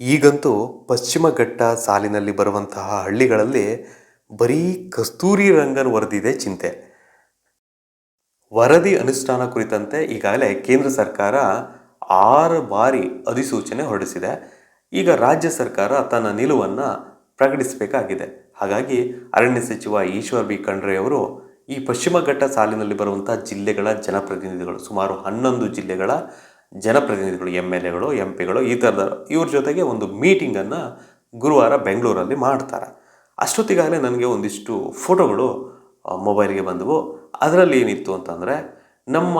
ಈಗಂತೂ ಪಶ್ಚಿಮ ಘಟ್ಟ ಸಾಲಿನಲ್ಲಿ ಬರುವಂತಹ ಹಳ್ಳಿಗಳಲ್ಲಿ ಬರೀ ಕಸ್ತೂರಿ ರಂಗನ್ ವರದಿದೆ ಚಿಂತೆ. ವರದಿ ಅನುಷ್ಠಾನ ಕುರಿತಂತೆ ಈಗಾಗಲೇ ಕೇಂದ್ರ ಸರ್ಕಾರ ಆರು ಬಾರಿ ಅಧಿಸೂಚನೆ ಹೊರಡಿಸಿದೆ. ಈಗ ರಾಜ್ಯ ಸರ್ಕಾರ ತನ್ನ ನಿಲುವನ್ನು ಪ್ರಕಟಿಸಬೇಕಾಗಿದೆ. ಹಾಗಾಗಿ ಅರಣ್ಯ ಸಚಿವ ಈಶ್ವರ್ ಬಿ ಖಂಡ್ರೆ ಅವರು ಈ ಪಶ್ಚಿಮ ಘಟ್ಟ ಸಾಲಿನಲ್ಲಿ ಬರುವಂಥ ಜಿಲ್ಲೆಗಳ ಜನಪ್ರತಿನಿಧಿಗಳು, ಸುಮಾರು ಹನ್ನೊಂದು ಜಿಲ್ಲೆಗಳ ಜನಪ್ರತಿನಿಧಿಗಳು ಎಂ ಎಲ್ ಎಗಳು ಎಂ ಪಿಗಳು ಈ ಥರದ ಇವ್ರ ಜೊತೆಗೆ ಒಂದು ಮೀಟಿಂಗನ್ನು ಗುರುವಾರ ಬೆಂಗಳೂರಲ್ಲಿ ಮಾಡ್ತಾರೆ. ಅಷ್ಟೊತ್ತಿಗಾಗಲೇ ನನಗೆ ಒಂದಿಷ್ಟು ಫೋಟೋಗಳು ಮೊಬೈಲ್ಗೆ ಬಂದವು. ಅದರಲ್ಲಿ ಏನಿತ್ತು ಅಂತಂದರೆ, ನಮ್ಮ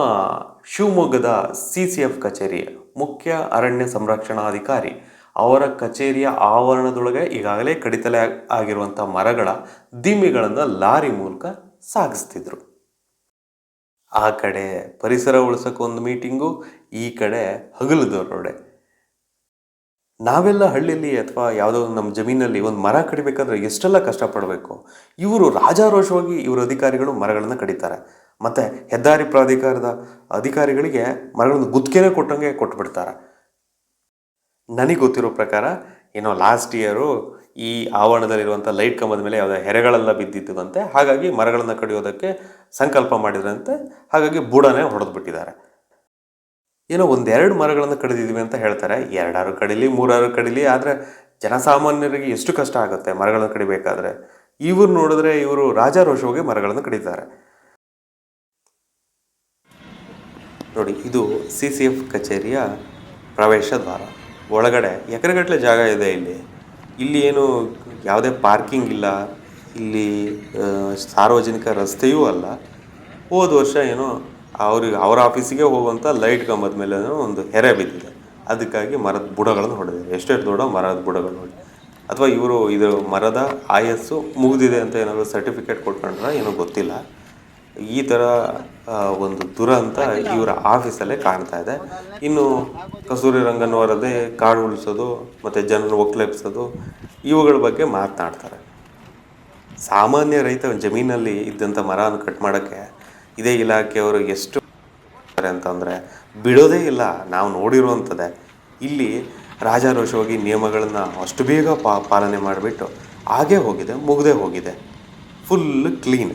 ಶಿವಮೊಗ್ಗದ ಸಿ ಸಿ ಎಫ್ ಕಚೇರಿ ಮುಖ್ಯ ಅರಣ್ಯ ಸಂರಕ್ಷಣಾಧಿಕಾರಿ, ಅವರ ಕಚೇರಿಯ ಆವರಣದೊಳಗೆ ಈಗಾಗಲೇ ಕಡಿತಲೆ ಆಗಿರುವಂಥ ಮರಗಳ, ದಿಮ್ಮಿಗಳನ್ನು ಲಾರಿ ಮೂಲಕ ಸಾಗಿಸ್ತಿದ್ರು. ಆ ಕಡೆ ಪರಿಸರ ಉಳಿಸೋಕೆ ಒಂದು ಮೀಟಿಂಗು, ಈ ಕಡೆ ಹಗಲು ದರೋಡೆ ನಾವೆಲ್ಲ ಹಳ್ಳಿಯಲ್ಲಿ ಅಥವಾ ಯಾವುದೋ ನಮ್ಮ ಜಮೀನಲ್ಲಿ ಒಂದು ಮರ ಕಡಿಬೇಕಾದ್ರೆ ಎಷ್ಟೆಲ್ಲ ಕಷ್ಟಪಡಬೇಕು? ಇವರು ರಾಜಾರೋಷವಾಗಿ ಇವರು ಅಧಿಕಾರಿಗಳು ಮರಗಳನ್ನು ಕಡಿತಾರೆ. ಮತ್ತು ಹೆದ್ದಾರಿ ಪ್ರಾಧಿಕಾರದ ಅಧಿಕಾರಿಗಳಿಗೆ ಮರಗಳನ್ನು ಗುತ್ತಿಗೆನೇ ಕೊಟ್ಟಂಗೆ ಕೊಟ್ಬಿಡ್ತಾರೆ. ನನಗೆ ಗೊತ್ತಿರೋ ಪ್ರಕಾರ, ಏನೋ ಲಾಸ್ಟ್ ಇಯರು ಈ ಆವರಣದಲ್ಲಿರುವಂಥ ಲೈಟ್ ಕಂಬದ ಮೇಲೆ ಯಾವುದೋ ಹೆರೆಗಳೆಲ್ಲ ಬಿದ್ದಿದ್ದುವಂತೆ, ಹಾಗಾಗಿ ಮರಗಳನ್ನು ಕಡಿಯೋದಕ್ಕೆ ಸಂಕಲ್ಪ ಮಾಡಿದ್ರಂತೆ. ಹಾಗಾಗಿ ಬುಡನೇ ಹೊಡೆದು ಬಿಟ್ಟಿದ್ದಾರೆ. ಏನೋ ಒಂದೆರಡು ಮರಗಳನ್ನು ಕಡಿದಿದ್ವಿ ಅಂತ ಹೇಳ್ತಾರೆ. ಎರಡಾರು ಕಡಿಲಿ, ಮೂರಾರು ಕಡಿಲಿ, ಆದರೆ ಜನಸಾಮಾನ್ಯರಿಗೆ ಎಷ್ಟು ಕಷ್ಟ ಆಗುತ್ತೆ ಮರಗಳನ್ನು ಕಡಿಬೇಕಾದ್ರೆ. ಇವರು ನೋಡಿದ್ರೆ ಇವರು ರಾಜಾರೋಷವಾಗಿ ಮರಗಳನ್ನು ಕಡಿತಾರೆ ನೋಡಿ, ಇದು ಸಿ ಸಿ ಎಫ್ ಕಚೇರಿಯ ಪ್ರವೇಶ ದ್ವಾರ. ಒಳಗಡೆ ಎಕರೆಗಟ್ಟಲೆ ಜಾಗ ಇದೆ ಇಲ್ಲಿ. ಇಲ್ಲಿ ಏನು ಯಾವುದೇ ಪಾರ್ಕಿಂಗ್ ಇಲ್ಲ. ಇಲ್ಲಿ ಸಾರ್ವಜನಿಕ ರಸ್ತೆಯೂ ಅಲ್ಲ. ಹೋದ ವರ್ಷ ಏನೋ ಅವ್ರಿಗೆ, ಅವರ ಆಫೀಸಿಗೆ ಹೋಗುವಂಥ ಲೈಟ್ ಕಂಬದ ಮೇಲೆ ಒಂದು ಹೆರೆ ಬಿದ್ದಿದೆ. ಅದಕ್ಕಾಗಿ ಮರದ ಬುಡಗಳನ್ನು ಹೊಡೆದಿದೆ ಎಷ್ಟೆಷ್ಟು ದೊಡ್ಡ ಮರದ ಬುಡಗಳು ನೋಡಿ. ಅಥವಾ ಇವರು ಇದು ಮರದ ಆಯಸ್ಸು ಮುಗಿದಿದೆ ಅಂತ ಏನಾದರೂ ಸರ್ಟಿಫಿಕೇಟ್ ಕೊಟ್ಕೊಂಡ್ರೆ ಏನೋ ಗೊತ್ತಿಲ್ಲ. ಈ ಥರ ಒಂದು ದುರಂತ ಇವರ ಆಫೀಸಲ್ಲೇ ಕಾಣ್ತಾ ಇದೆ. ಇನ್ನು ಕಸೂರಿ ರಂಗನ್ ಅವರದೇ ಕಾಡು ಉಳಿಸೋದು, ಮತ್ತು ಜನರು ಒಕ್ಲೆಪ್ಸೋದು ಇವುಗಳ ಬಗ್ಗೆ ಮಾತನಾಡ್ತಾರೆ. ಸಾಮಾನ್ಯ ರೈತ ಜಮೀನಲ್ಲಿ ಇದ್ದಂಥ ಮರವನ್ನು ಕಟ್ ಮಾಡೋಕ್ಕೆ ಇದೇ ಇಲಾಖೆಯವರು ಎಷ್ಟು ಅಂತಂದರೆ ಬಿಡೋದೇ ಇಲ್ಲ, ನಾವು ನೋಡಿರುವಂಥದ್ದೇ. ಇಲ್ಲಿ ರಾಜಾರೋಷವಾಗಿ ನಿಯಮಗಳನ್ನು ಅಷ್ಟು ಬೇಗ ಪಾಲನೆ ಮಾಡಿಬಿಟ್ಟು ಹಾಗೇ ಹೋಗಿದೆ, ಮುಗ್ದೇ ಹೋಗಿದೆ. Full clean